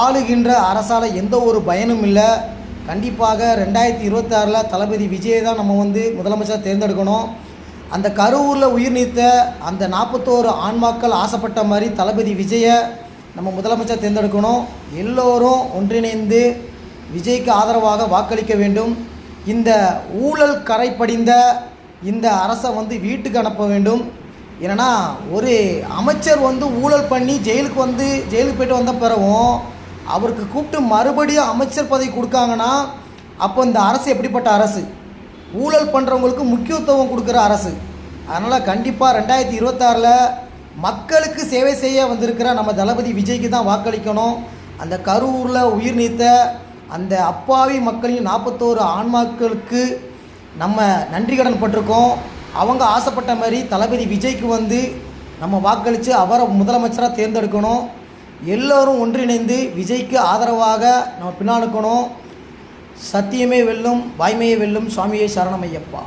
ஆளுகின்ற அரசால் எந்த ஒரு பயனும் இல்லை. கண்டிப்பாக ரெண்டாயிரத்தி இருபத்தாறில் தளபதி விஜயை தான் நம்ம வந்து முதலமைச்சர் தேர்ந்தெடுக்கணும். அந்த கரூரில் உயிர் நீத்த அந்த நாற்பத்தோரு ஆன்மாக்கள் ஆசைப்பட்ட மாதிரி தளபதி விஜயை நம்ம முதலமைச்சர் தேர்ந்தெடுக்கணும். எல்லோரும் ஒன்றிணைந்து விஜய்க்கு ஆதரவாக வாக்களிக்க வேண்டும். இந்த ஊழல் கரை படிந்த இந்த அரசை வந்து வீட்டுக்கு அனுப்ப வேண்டும். ஏன்னா ஒரு அமைச்சர் வந்து ஊழல் பண்ணி ஜெயிலுக்கு வந்து ஜெயிலுக்கு போய்ட்டு வந்த பிறகும் அவருக்கு கூப்பிட்டு மறுபடியும் அமைச்சர் பதவி கொடுக்காங்கன்னா அப்போ இந்த அரசு எப்படிப்பட்ட அரசு? ஊழல் பண்ணுறவங்களுக்கு முக்கியத்துவம் கொடுக்குற அரசு. அதனால் கண்டிப்பாக ரெண்டாயிரத்தி இருபத்தாறில் மக்களுக்கு சேவை செய்ய வந்திருக்கிற நம்ம தளபதி விஜய்க்கு தான் வாக்களிக்கணும். அந்த கரூரில் உயிர் நீத்த அந்த அப்பாவி மக்களின் நாற்பத்தோரு ஆன்மாக்களுக்கு நம்ம நன்றி கடன் பட்டிருக்கோம். அவங்க ஆசைப்பட்ட மாதிரி தளபதி விஜய்க்கு வந்து நம்ம வாக்களித்து அவரை முதலமைச்சராக தேர்ந்தெடுக்கணும். எல்லோரும் ஒன்றிணைந்து விஜய்க்கு ஆதரவாக நம்ம பின்னாலுக்கணும் சத்தியமே வெல்லும் வாய்மையே வெல்லும் சுவாமியை சரணமையப்பா